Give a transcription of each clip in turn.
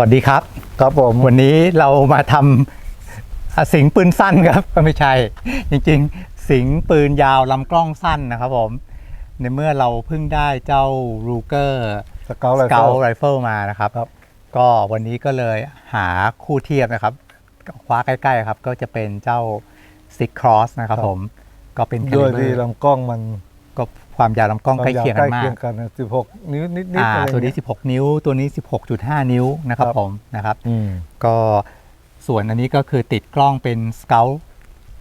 สวัสดีครับ ครับผม วันนี้เรามาทำอะสิงปืนสั้นครับก็ไม่ใช่ จริงๆ สิงปืนยาวลำกล้องสั้นนะครับผม ในเมื่อเราเพิ่งได้เจ้ารูเกอร์สเกลไรเกเฟิลลไรเฟิลมานะครับครับ ก็วันนี้ก็เลยหาคู่เทียบนะครับ คว้าใกล้ๆครับ ก็จะเป็นเจ้า Six Cross นะครับผม ก็เป็นด้วย caliber ที่ลำกล้องมันก็ ความยาวลำกล้องใกล้เคียงกันมาใกล้กกันนะ16นิ้วนิดๆอ่าอะไรตัวนี้เงี้ย16 นิ้ว ตัวนี้ 16.5 นิ้วนะครับครับผมนะครับอืมก็ส่วนอันนี้ก็คือติดกล้องเป็น Scout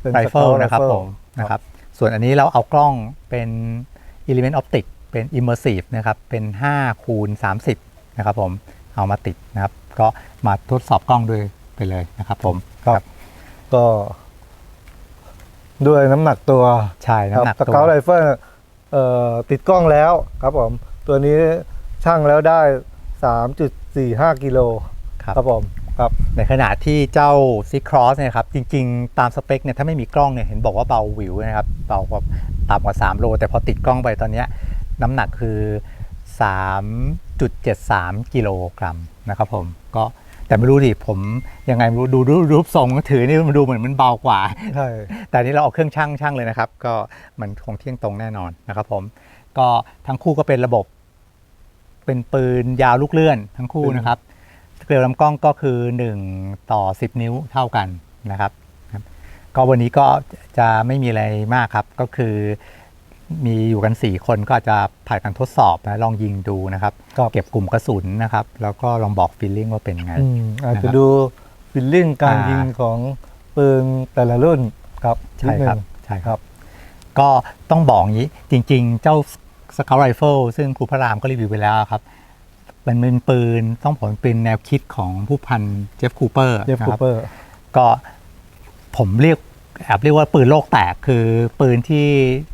เป็นไรเฟิล Scout นะครับ Rifle ผมนะครับส่วนอันนี้เราเอากล้องเป็น Element Optic เป็น Immersive นะครับเป็น5คูณ30นะครับผมเอามาติดนะครับ ก็มาทดสอบกล้องด้วยไปเลยนะครับผมครับก็ด้วยน้ำหนักตัวใช่น้ำหนักสตัวเกลไรเฟิลเอ่อ ติดกล้องแล้วครับผมตัวนี้ช่างแล้วได้ 3.45 กิโลครับครับผมครับในขณะที่เจ้า Six Cross เนี่ยครับจริงๆ ตามสเปคเนี่ยถ้าไม่มีกล้องเนี่ยเห็นบอกว่าเบาหวิวนะครับเบากว่าต่ำกว่า 3 โล แต่พอติดกล้องไปตอนเนี้ยน้ำหนักคือ 3.73 กิโลกรัมนะครับผมก็ แต่ไม่รู้ดิผมยังไงไม่รู้ดูรูปรูปทรงก็ถือนี่มันดูเหมือนมันเบากว่า ใช่ แต่อันนี้เราเอาเครื่องช่างช่างเลยนะครับ ก็มันคงเที่ยงตรงแน่นอนนะครับผมก็ทั้งคู่ก็เป็นระบบ เป็นปืนยาวลูกเลื่อนทั้งคู่นะครับเกลียวลำกล้องก็คือ 1 ต่อ 10 นิ้วเท่ากันนะครับครับก็วันนี้ก็จะไม่มีอะไรมากครับก็คือ มีอยู่กัน 4 คนก็อาจจะผ่านการทดสอบนะลองยิงดูนะครับ ครับ เก็บกลุ่มกระสุนนะครับ แล้วก็ลองบอกฟีลลิ่งว่าเป็นยังไง อืมอาจนะคจะรับดูฟิลลิ่งการอ่ายิ ยิงของปืนแต่ละรุ่นครับใช่ครับนิดนึงใช่ครับก็ต้องบอกอย่างนี้จริงๆ เจ้าสเกลไรเฟิลซึ่งครูพระรามก็รีวิวไปแล้วครับ มันเป็นปืนต้องบอกว่าเป็นแนวคิดของผู้พันเจฟคูเปอร์เจฟนะคูครับ เปอร์ ก็ผมเรียก แอบเรียกว่าปืนโลกแตกคือปืนที่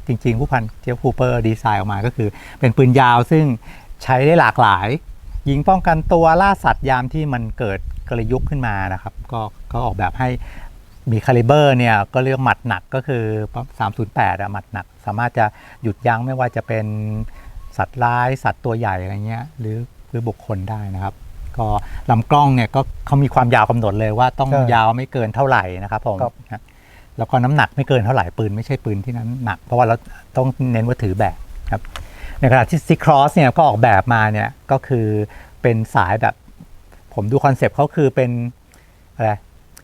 จริง ๆ ผู้พันเจฟคูเปอร์ดีไซน์ออกมาก็คือ เป็นปืนยาวซึ่งใช้ได้หลากหลาย ยิงป้องกันตัวล่าสัตว์ยามที่มันเกิดกลยุทธ์ขึ้นมานะครับก็ก็ออกแบบให้มีคาลิเบอร์เนี่ยก็เรียกหมัดหนักก็คือ 308อะหมัดหนัก สามารถจะหยุดยั้งไม่ว่าจะเป็นสัตว์ร้าย สัตว์ตัวใหญ่อะไรเงี้ยหรือหรือบุคคลได้นะครับก็ลำกล้องเนี่ยก็เขามีความยาวกำหนดเลยว่าต้องใช่ยาวไม่เกินเท่าไหร่นะครับผมครับนะ แล้วก็น้ำหนักไม่เกินเท่าไหร่ปืนไม่ใช่ปืนที่นั้นหนัก เพราะว่าเราต้องเน้นว่าถือแบบครับในขณะที่ซิครอสเนี่ยก็ออกแบบมาเนี่ยก็คือเป็นสายแบบ ผมดูคอนเซปต์เขาคือเป็นอะไร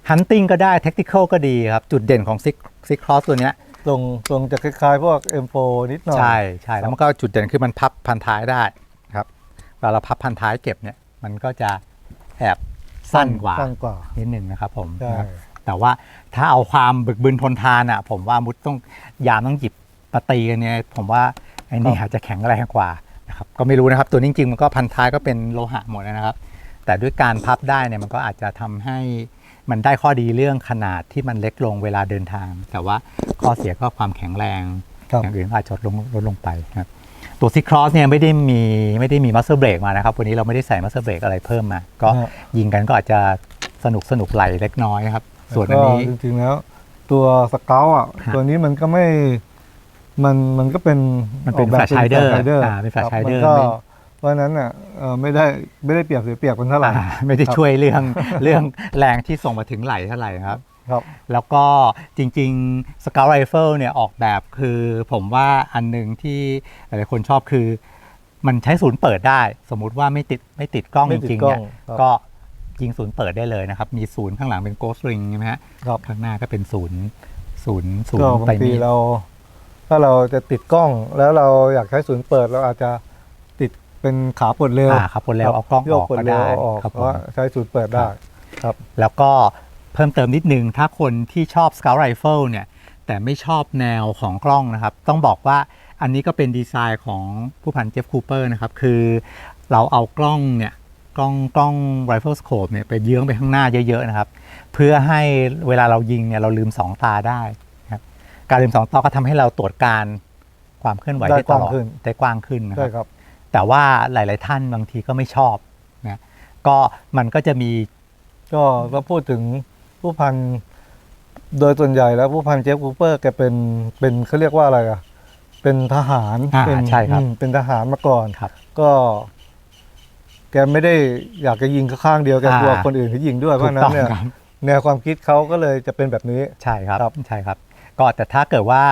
ฮันติ n งก็ได้เทคนิคก็ดีครับ จุดเด่นของซิซิครอสตัวเนี้ยตรงตรงจะคล้ายๆพวก M4 นิดหน่อย ใช่ใช่แล้วมันก็จุดเด่นคือมันพับพันท้ายได้ครับเวลาเราพับพันท้ายเก็บเนี่ยมันก็จะแอบสั้นกว่าสั้นกว่านิดหนึ่งนะครับผมใช่นะครับ แต่ว่าถ้าเอาความบึกบึนทนทานอะ ผมว่ามุดต้องยามต้องหยิบปาตีกันเนี่ยผมว่าไอ้นี่อาจจะแข็งแรงกว่านะครับก็ไม่รู้นะครับ ตัวนี้จริงๆมันก็พันท้ายก็เป็นโลหะหมดนะครับ แต่ด้วยการพับได้เนี่ยมันก็อาจจะทำให้มันได้ข้อดีเรื่องขนาดที่มันเล็กลงเวลาเดินทาง แต่ว่าข้อเสียก็ความแข็งแรงครับอย่างอื่นก็อาจจะลดลงลดลงไปนะครับตัวซิครอสเนี่ยไม่ได้มีไม่ได้มีมัสเตอร์เบรกมานะครับ วันนี้เราไม่ได้ใส่มัสเตอร์เบรกอะไรเพิ่มมา ก็ฮะยิงกันก็อาจจะสนุกสนุกไหลเล็กน้อยนะครับ ส่วนอันก็นี้จริงๆแล้ว ตัวสเกลอะฮะตัวนี้มันก็ไม่มันมันก็เป็นมันเป็นออกแบบ flash hider flash hider อ่าเป็น flash ครับ hider มันก็ไม่เพราะฉะนั้นอะเอ่อไม่ได้ไม่ได้เปรียบเสียเปรียบกันเท่าไหร่อ่าไม่ได้ครับช่วยเรื่องเรื่องแรงที่ส่งมาถึงไหลเท่าไหร่ครับครับ แล้วก็จริงๆ Scout Rifle เนี่ยออกแบบคือผมว่าอันหนึ่งที่หลายๆคนชอบคือ มันใช้ศูนย์เปิดได้ สมมุติว่าไม่ติดไม่ติดกล้องไม่จติดริงๆกล้เนี่อยงครับก็ ยิงศูนย์เปิดได้เลยนะครับ มีศูนย์ข้างหลังเป็น Ghost Ring ใช่ไหมฮะครับข้างหน้าก็เป็นศูนย์ศูนย์ศูนก็ย์บางไปทีมีดเรา ถ้าเราจะติดกล้องแล้วเราอยากใช้ศูนย์เปิดเราอาจจะติดเป็นขาปลดเร็วอ่าครับคนแล้วเอากล้องโยอกอกปลดก็เร็วได้เอาออกครับเพผมราะว่าใช้ศูนย์เปิดได้ครับ แล้วก็เพิ่มเติมนิดนึงถ้าคนที่ชอบ Scout Rifle เนี่ย แต่ไม่ชอบแนวของกล้องนะครับ ต้องบอกว่าอันนี้ก็เป็นดีไซน์ของผู้พันเจฟคูเปอร์นะครับ คือเราเอากล้องเนี่ย กล้องกล้อง Rifle Scope เนี่ยไปเยื้องไปข้างหน้าเยอะๆนะครับ เพื่อให้เวลาเรายิงเนี่ยเราลืมสองตาได้นะครับการลืมสองตาก็ทำให้เราตรวจการความเคลื่อนไหวได้ได้ตลอดกว้างขึ้นได้กว้างขึ้นนะคใช่รับครับ แต่ว่าหลาย ๆ ท่านบางทีก็ไม่ชอบนะก็มันก็จะมีก็เราพูดถึงผู้พันโดยส่วนใหญ่แล้วผู้พันเจฟคูเปอร์แกเป็นเป็นเขาเรียกว่าอะไรอะเป็นทหารอ่าเป็นใช่ครับอืมเป็นทหารมาก่อนครับก็ แกไม่ได้อยากจะยิงข้างเดียวแกกลัวอ่าคนอื่นเขายิงด้วยเพถูราะกฉะนั้ต้อนงเนี่ยครับ แนวความคิดเขาก็เลยจะเป็นแบบนี้ ใช่ครับครับใช่ครับ ก็แต่ถ้าเกิดว่า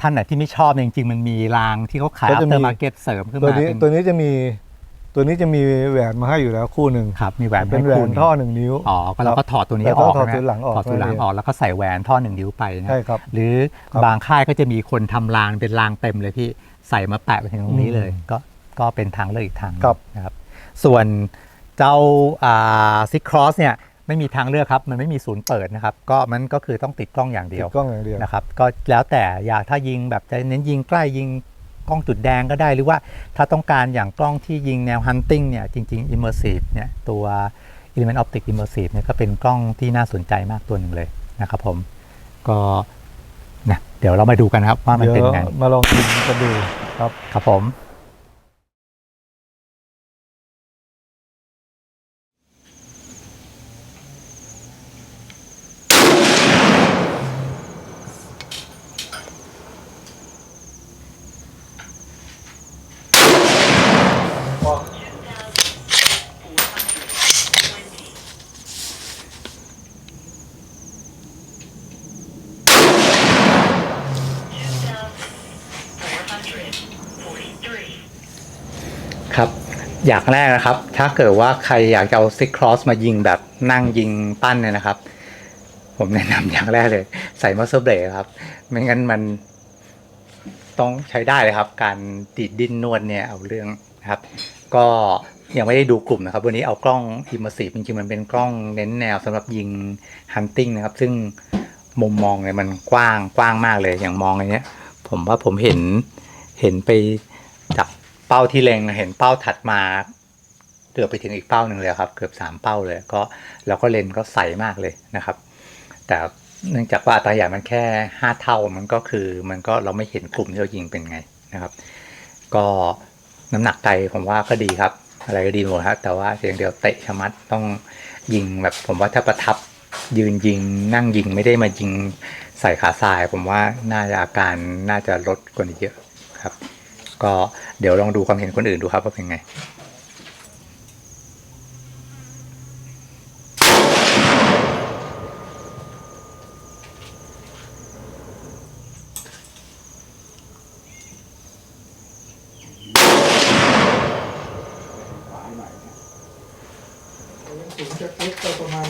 ท่านไหนที่ไม่ชอบเนี่ยจริงๆ มันมีรางที่เขาขายก็อัจะปเตอมีร์มาร์เก็ตเสริมขึ้นตัวมานี้เป็นตัวนี้จะมีตัวนี้จะมีแหวนมาให้อยู่แล้วคู่หนึ่งครับมีแหวนเป็นให้แหวคู่นหนึ่งท่อหนึ่งนิ้ว อ๋อก็เราก็ถอดตัวนี้แล้วอก็อกถอดใช่ไมตัวหลังออกถอดตัวหลังนั่นเองออกแล้วก็ใส่แหวนท่อหนึ่งนิ้วไปนะใช่ครับหรือครับบางค่ายก็จะมีคนทำรางเป็นรางเต็มเลยพี่ใส่มาแปะไปถึงตรงนี้เลย ก็ก็เป็นทางเลือกอีกทางหนึ่งครับ นะครับ ส่วนเจ้าซิกครอสเนี่ยไม่มีทางเลือกครับ มันไม่มีศูนย์เปิดนะครับ ก็มันก็คือต้องติดกล้องอย่างเดีติยวดกล้องอย่างเดียวนะครับ ก็แล้วแต่อยากถ้ายิงแบบจะเน้นยิงใกล้ยิงกล้องจุดแดงก็ได้หรือว่าถ้าต้องการอย่างกล้องที่ยิงแนว hunting เนี่ยจริง ๆ immersive เนี่ยตัว element optic immersive เนี่ยก็เป็นกล้องที่น่าสนใจมากตัวหนึ่งเลยนะครับผมก็นะเดี๋ยวเรามาดูกันครับว่ามันเดี๋ยวเป็นไงมาลองยิงกันดูครับครับผม ครับอย่างแรกนะครับ ถ้าเกิดว่าใครอยากจะเอาซิกครอสมายิงแบบนั่งยิงปั้นเนี่ยนะครับ ผมแนะนำอย่างแรกเลย ใส่มัสเซอร์เบรครับ ไม่งั้นมันต้องใช้ได้เลยครับ การดีดดิ้นนวดเนี่ยเอาเรื่องนะครับ ก็ยังไม่ได้ดูกลุ่มนะครับ วันนี้เอากล้อง immersive จริงๆมันเป็นกล้องเน้นแนวสำหรับยิง hunting นะครับ ซึ่งมุมมองเนี่ยมันกว้างกว้างมากเลยอย่างมองอย่างเนี้ย ผมว่าผมเห็นเห็นไปจาก เป้าที่เล็งเห็นเป้าถัดมาเกือบไปถึงอีกเป้าหนึ่งเลยครับ เกือบสามเป้าเลยก็แล้วก็เลนก็ใสมากเลยนะครับ แต่เนื่องจากว่าอัตราใหญ่มันแค่ห้าเท่ามันก็คือมันก็เราไม่เห็นกลุ่มที่เรายิงเป็นไงนะครับ ก็น้ำหนักไกลผมว่าก็ดีครับ อะไรก็ดีหมดครับแต่ว่าเพียงเดียวเตะชะมัดต้องยิงแบบผมว่าถ้าประทับยืนยิงนั่งยิงไม่ได้มายิงใส่ขาทราย ผมว่าน่าจะอาการน่าจะลดกว่านี้เยอะครับ ก็เดี๋ยวลองดูความเห็นคนอื่นดูครับว่าเป็นไง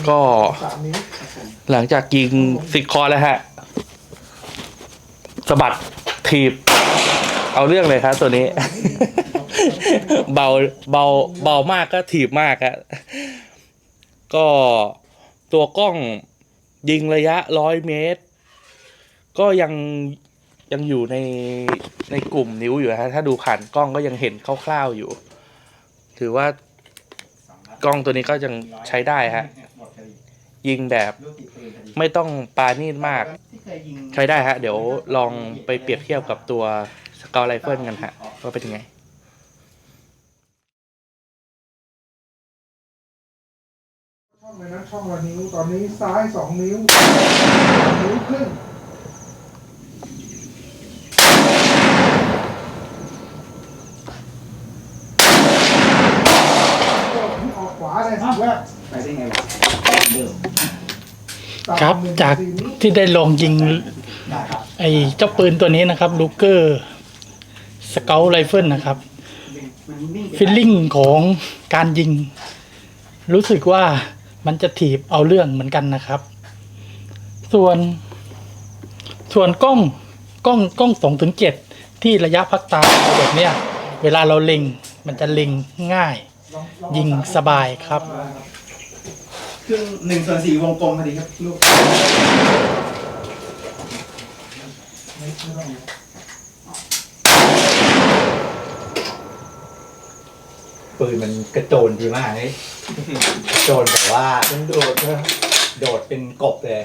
ก็หลังจากยิงสิคอร์แล้วฮะสะบัด ถีบ เอาเรื่องเลยครับตัวนี้ เบาเบาเบามากก็ถีบมากอะก็ตัวกล้องยิงระยะร้อยเมตร ก็ยังยังอยู่ในในกลุ่มนิ้วอยู่ฮะถ้าดูผ่านกล้องก็ยังเห็นคร่าวๆอยู่ ถือว่ากล้องตัวนี้ก็ยังใช้ได้ฮะยิงแบบไม่ต้องปานีดมาก ใช้ได้ฮะ เดี๋ยวลองไปเปรียบเทียบกับตัว สกอร์ไรเฟิลกันฮะว่าเป็นยังไงช่องเลยนะช่องละนิ้วตอนนี้ซ้ายสองนิ้วนิ้วครึ่งออกขวาเลยแวบไปได้ไงครับจากที่ได้ลองยิงไอ้เจ้าปืนตัวนี้นะครับลูเกอร์ สเกลไรเฟิลนะครับฟิลลิ่งของการยิง รู้สึกว่ามันจะถีบเอาเรื่องเหมือนกันนะครับ ส่วน ส่วนกล้องกล้องกล้องสองถึงเจ็ดที่ระยะพักตาแบบเนี้ยเวลาเราเล็งมันจะเล็งง่าย ยิงสบายครับครึ่งหนึ่งส่วนสี่วงกลมพอดีครับลูก ปืนมันกระโจนดีมากเลยกระโจนแบบว่าเป็นโดดนะโดดเป็นกบเลย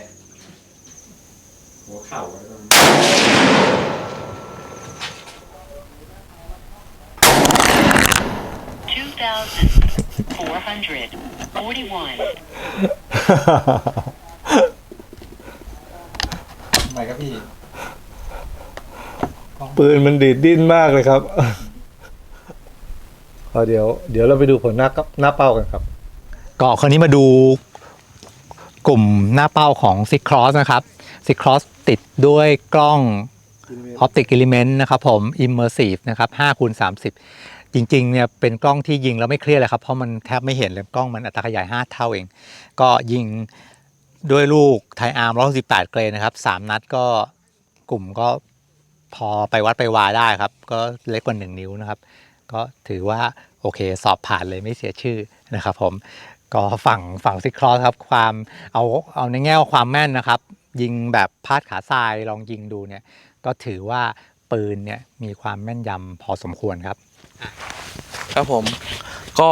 หัวเข่า 2,441. ทำไมครับพี่ ปืนมันดีดดิ้นมากเลยครับ ขก็เดี๋ยวเดี๋ยวเราไปดูผลหน้าหน้าเป้ากันครับ ก็คราวนี้มาดูกลุ่มหน้าเป้าของ s i c r o s s นะครับ s i c r o s s ติดด้วยกล้อง Optic Element นะครับผม Immersive นะครับ5คูณ30 จริงๆเนี่ยเป็นกล้องที่ยิงแล้วไม่เครียดเลยครับ เพราะมันแทบไม่เห็นเลยกล้องมันอัตราขยาย 5 เท่าเอง ก็ยิงด้วยลูกไทอาร์ม118 เกรนนะครับ 3 นัดก็กลุ่มก็พอไปวัดไปวาได้ครับ ก็เล็กกว่า 1 นิ้วนะครับ ก็ถือว่าโอเคสอบผ่านเลยไม่เสียชื่อนะครับผมก็ฝั่งฝั่งซิครอสครับความเอาเอาในแง่ความแม่นนะครับ ยิงแบบพาดขาทรายลองยิงดูเนี่ยก็ถือว่าปืนเนี่ยมีความแม่นยำพอสมควรครับ ครับผมก็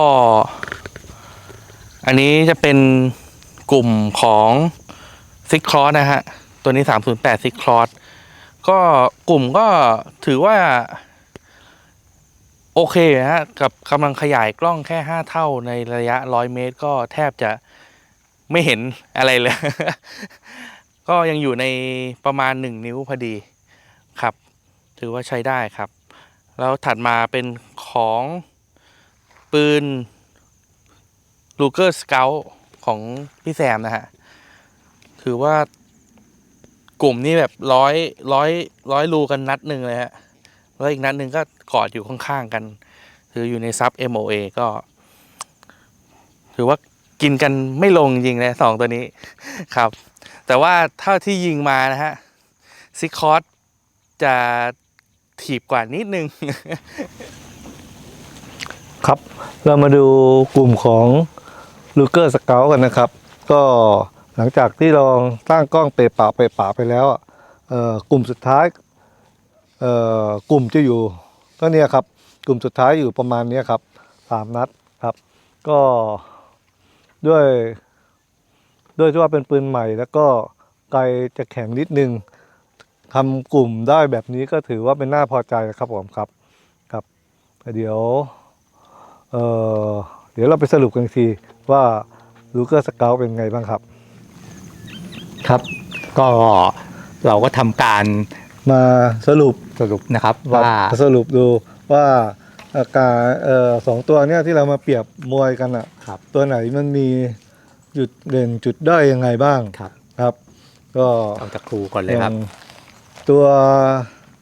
อันนี้จะเป็นกลุ่มของซิกคลอสนะฮะ ตัวนี้ 308ซิกคลอสก็กลุ่มก็ถือว่า โอเคนะฮะกับกำลังขยายกล้องแค่ 5 เท่าในระยะ 100 เมตร ก็แทบจะไม่เห็นอะไรเลย ก็ยังอยู่ในประมาณ 1 นิ้วพอดีครับ ถือว่าใช้ได้ครับ แล้วถัดมาเป็นของปืนลูเกอร์สเกลของพี่แซมนะฮะ ถือว่ากลุ่มนี้แบบร้อยร้อยร้อยรูกันนัดหนึ่งเลยฮะ แล้วอีกนัดหนึ่งก็กอดอยู่ข้างๆกันถืออยู่ในซับ MOA ก็ ถือว่ากินกันไม่ลงจริงเลยสองตัวนี้ครับ แต่ว่าเท่าที่ยิงมานะฮะซิคอสจะถีบกว่านิดนึง ครับ เรามาดูกลุ่มของลูเกอร์สเกลกันนะครับ ก็หลังจากที่ลองตั้งกล้องเปะปะเปะปะไปแล้วอะเอ่อกลุ่มสุดท้าย กลุ่มจะอยู่ก็เนี่ยครับกลุ่มสุดท้ายอยู่ประมาณเนี้ยครับสามนัดครับ ก็ด้วย ด้วยที่ว่าเป็นปืนใหม่ แล้วก็ไกลจะแข็งนิดนึงทำกลุ่มได้แบบนี้ก็ถือว่าเป็นน่าพอใจครับผมครับครับเดี๋ยวเอ่อเดี๋ยวเราไปสรุปกันอีกทีว่าลูเกอร์สเกลเป็นไงบ้างครับ ครับ ก็เราก็ทำการมาสรุป สรุปนะครับว่าสรุปดูว่าอาการเอ่อสองตัวเนี้ยที่เรามาเปรียบมวยกันอะครับตัวไหนมันมีจุดเด่นจุดด้อยยังไงบ้างครับครับ ก็เอาจากครูก่อนเลยครับอย่างตัว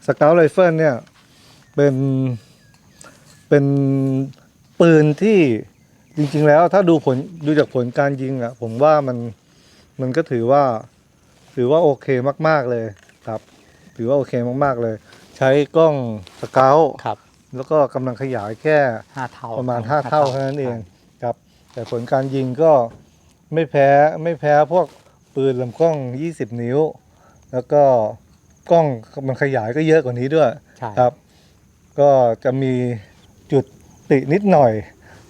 สเกลไรเฟิลเนี่ยเป็นเป็นปืนที่จริง ๆ แล้วถ้าดูผลดูจากผลการยิงอะผมว่ามันมันก็ถือว่า ถือว่าโอเคมาก ๆเลยครับ ถือว่าโอเคมาก ๆเลยใช้กล้องสเกลครับ แล้วก็กำลังขยายแค่ห้าเท่าประมาณ 5 เท่าเท่านั้นเองครับ แต่ผลการยิงก็ไม่แพ้ไม่แพ้พวกปืนลำกล้อง 20 นิ้ว แล้วก็กล้องมันขยายก็เยอะกว่านี้ด้วยใช่ครับ ก็จะมีจุดตินิดหน่อย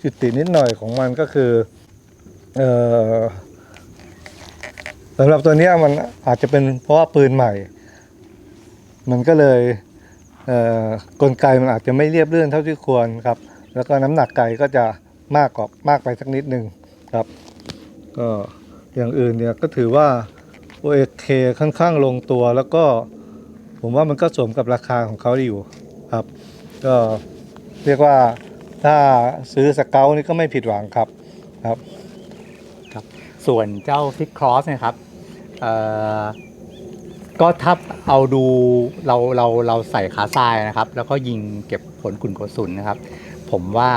จุดตินิดหน่อยของมันก็คือเอ่อสำหรับตัวเนี้ยมันอาจจะเป็นเพราะว่าปืนใหม่ มันก็เลยเอ่อ กลไกมันอาจจะไม่เรียบเรื่อนเท่าที่ควรครับ แล้วก็น้ำหนักไก่ก็จะมากกว่ามากไปสักนิดหนึ่งครับ ก็อย่างอื่นเนี่ยก็ถือว่า OAK ค่อนข้างลงตัว แล้วก็ผมว่ามันก็สมกับราคาของเขาอยู่ครับ ก็เรียกว่าถ้าซื้อสเกลนี่ก็ไม่ผิดหวังครับครับ ส่วนเจ้าซิกครอสเนี่ยครับ ก็ถ้าเอาดูเราเราเราใส่ขาทรายนะครับ แล้วก็ยิงเก็บผลกุ่นกระสุนนะครับ ผมว่า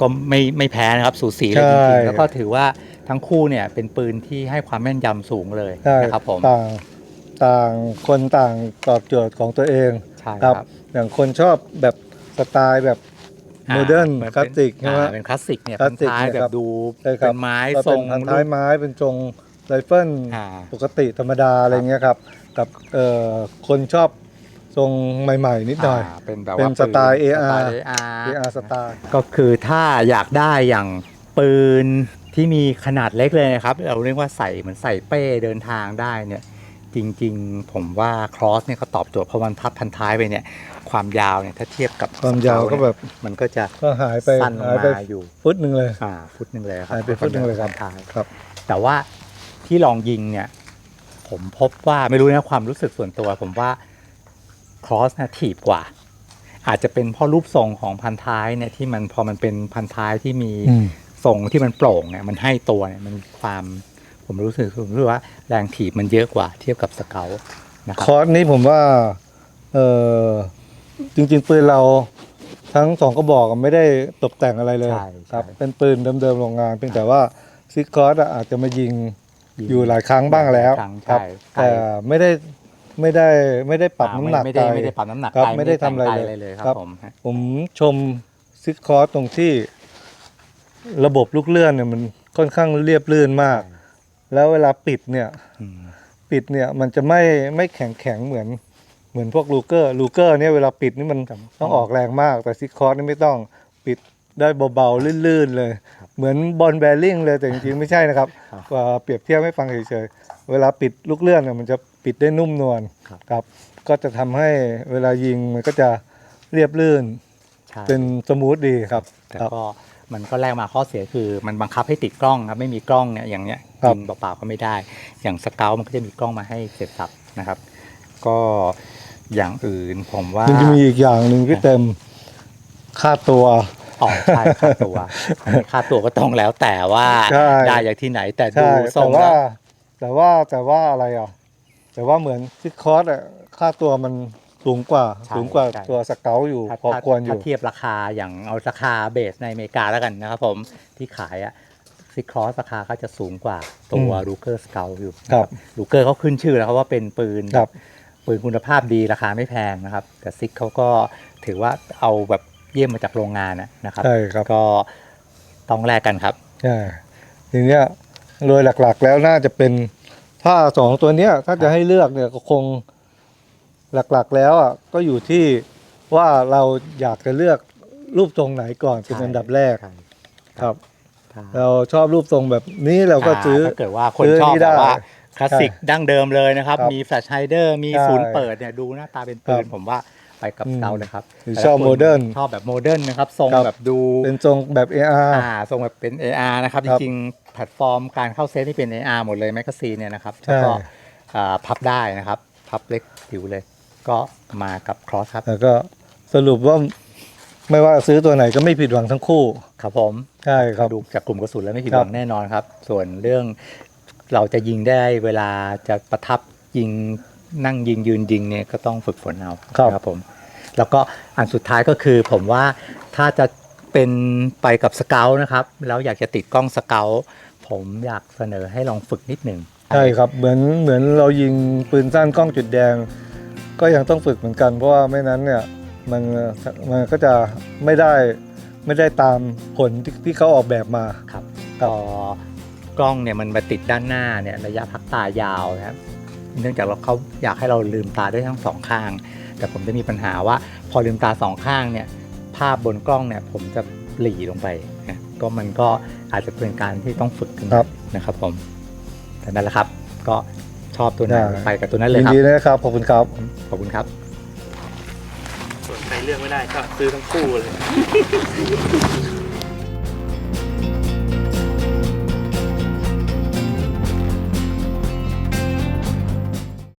ก็ไม่ไม่แพ้นะครับสูสีเลยจใช่ริงๆแล้วก็ถือว่าทั้งคู่เนี่ยเป็นปืนที่ให้ความแม่นยำสูงเลยใช่นะครับผมต่างต่างคนต่างตอบโจทย์ของตัวเองใช่คครัรับบอย่างคนชอบแบบสไตล์แบบโมเดิร์นอ่าคลาสสิกใช่ไหมอ่าเป็นคลาสสิกเนี่ยคลาสสิกท้ายเนี่ยแบครับบดูใช่ครับเป็นไม้ก็ทรเป็นงพันท้ายไม้เป็นทรงไรเฟิลอ่าปกติธรรมดาอะไรเงี้ยครับ กับเอ่อคนชอบทรงใหม่ ๆ นิดหน่อยาเป็นแบบเป็นว่าสไตล์ปืน AR สไตล์ AR AR สไตล์ก็คือถ้าอยากได้อย่างปืนที่มีขนาดเล็กเลยนะครับ เราเรียกว่าใส่เหมือนใส่เป้เดินทางได้เนี่ยจริงๆ ผมว่าครอสเนี่ยก็ตอบโจทย์เพราะมันพับพันท้ายไปเนี่ยความยาวเนี่ยถ้าเทียบกับความยาวก็แบบมันก็จะก็หายไปสั้นลงหายไปมาอยู่ฟุตหนึ่งเลย อ่าฟุตหนึ่งเลยครับหายไปฟุตหนึ่งเลยครับวามวพันท้าย ครับ แต่ว่าที่ลองยิงเนี่ย ผมพบว่าไม่รู้นะความรู้สึกส่วนตัว ผมว่าครอสนะถีบกว่า อาจจะเป็นเพราะรูปทรงของพันท้ายเนี่ยที่มันพอมันเป็นพันท้ายที่มีอืมทรงที่มันโปร่งเนี่ยมันให้ตัวเนี่ยมันมีความผมรู้สึกผมรู้สึกว่าแรงถีบมันเยอะกว่าเทียบกับสเกลนะคครับอร์สนี้ผมว่าเออจริงๆปืนเราทั้งสองกระบอกอะไม่ได้ตกแต่งอะไรเลยใช่ครับใช่เป็นปืนเดิมๆโรงงานเพียงแต่ว่าซิกคอร์สอะอาจจะมายิง อยู่หลายครั้งบ้างแล้วครั้งครับ ใช่แต่ไม่ได้ไม่ได้ไม่ได้ปรับอ่าน้ำหนักไม่ได้กายไม่ได้ปรับน้ำหนักครับกายไม่ได้ทำอะไรแต่งกายเลยเลยคครัรับ บผมฮะผมชมซิกคอร์สตรงที่ระบบลูกเลื่อนเนี่ยมันค่อนข้างเรียบลื่นมาก แล้วเวลาปิดเนี่ย อืมปิดเนี่ยมันจะไม่ไม่แข็งแข็งเหมือน เหมือนพวกลูเกอร์ลูเกอร์เนี่ยเวลาปิดนี่มันต้องออกแรงมาก แต่ซิกคอร์สนี่ไม่ต้องปิด ได้เบาๆลื่นๆเลย เหมือนบอลแบริ่งเลยแต่จริงๆไม่ใช่นะครับว่าเปรียบเทียบให้ฟังเฉยๆเวลาปิดลูกเลื่อนเนี่ยมันจะปิดได้นุ่มนวลครับก็จะทำให้เวลายิงมันก็จะเรียบลื่นใช่เป็นสมูทดีครับ แต่ครับก็มันก็แลกมาข้อเสียคือ มันบังคับให้ติดกล้องครับไม่มีกล้องเนี่ยอย่างเนี้ยครับยิงเปล่าๆก็ไม่ได้ อย่างสเกลมันก็จะมีกล้องมาให้เสร็จสับนะครับ ก็อย่างอื่นผมว่ามันจะมีอีกอย่างหนึ่งที่เต็มค่าตัว อ๋อใช่ค่าตัวอันนี้ค่าตัวก็ต้องแล้วแต่ว่าใช่ ได้จากที่ไหนแต่ดูใช่ทรแต่งว่า แล้วแต่ว่าแต่ว่าอะไรอะ แต่ว่าเหมือนซิกคอร์สอะค่าตัวมันสูงกว่าใช่สูงกว่าใช่ ตัวสเกลอยู่ถ้าพอถ้าควรอถ้ายู่ เทียบราคาอย่างเอาราคาเบสในอเมริกาแล้วกันนะครับผมที่ขายอะซิครอสราคาก็จะสูงกว่าตัวอืมลูเกอร์สเกลอยู่ครับลูเกอร์เขาขึ้นชื่อแล้วครับว่าเป็นปืน ครับ ปืนคุณภาพดีราคาไม่แพงนะครับ แต่ซิกเขาก็ถือว่าเอาแบบ เยี่ยมมาจากโรงงานนะนะครับใช่ครับก็ต้องแลกกันครับใช่ทีเนี้ยโดยหลักๆแล้วน่าจะเป็นถ้าสองตัวเนี้ยถ้าจะให้เลือกเนี่ยก็คงหลักๆแล้วอะก็อยู่ที่ว่าเราอยากจะเลือกรูปทรงไหนก่อนเป็นใช่อันดับแรกใช่ครับถ้าเราชอบรูปทรงแบบนี้เราก็ซื้อถ้าเกิดว่าคนซื้อชอบนี่แบบว่าได้คลาสสิกดั้งเดิมเลยนะครับครับมีแฟลชไฮเดอร์มีใช่ศูนย์เปิดเนี่ยดูหน้าตาเป็นปืนครับผมว่า ไปกับอืมเกาเลยครับหรือแต่ชอบละคนโมเดิร์นชอบแบบโมเดิร์นนะครับทรงครับแบบดูเป็นทรงแบบ AR อ่าทรงแบบเป็น AR นะครับคจรับริงๆแพลตฟอร์มการเข้าเซตนี่เป็น AR หมดเลยแมกกาซีนเนี่ยนะครับใช่แล้วก็อ่าพับได้นะครับ พับเล็กผิวเลย ก็มากับครอสครับแล้วก็สรุปว่าไม่ว่าซื้อตัวไหนก็ไม่ผิดหวังทั้งคู่ ครับผมใช่ครับดูจากกลุ่มกระสุนแล้วไม่ผิดครัหบวังแน่นอนครับ ส่วนเรื่องเราจะยิงได้เวลาจะประทับยิง นั่งยิงยืนยิงเนี่ยก็ต้องฝึกฝนเอาครับ นะครับผม แล้วก็อันสุดท้ายก็คือผมว่าถ้าจะเป็นไปกับสเกลนะครับ แล้วอยากจะติดกล้องสเกลผมอยากเสนอให้ลองฝึกนิดหนึ่ง ใช่ครับเหมือนเหมือนเรายิงปืนสั้นกล้องจุดแดง ก็ยังต้องฝึกเหมือนกัน เพราะว่าไม่นั้นเนี่ยมันมันก็จะไม่ได้ไม่ได้ตามผลที่ที่เขาออกแบบมา ครับครับพอกล้องเนี่ยมันมาติดด้านหน้าเนี่ยระยะพักตายาวนะครับ เนื่องจากเราเขาอยากให้เราลืมตาได้ทั้งสองข้าง แต่ผมจะมีปัญหาว่า พอลืมตาสองข้างเนี่ยภาพบนกล้องเนี่ยผมจะหลีลงไปนะก็มันก็อาจจะเป็นการที่ต้องฝึกขึ้นครับ นะครับผมแต่นั่นแหละครับ ก็ชอบตัวไหนได้ ไปกับตัวนั้นเลยยินครับ ดีนะครับ ขอบคุณครับ ขอบคุณครับ ส่วนใครเลือกไม่ได้ก็ซื้อทั้งคู่เลย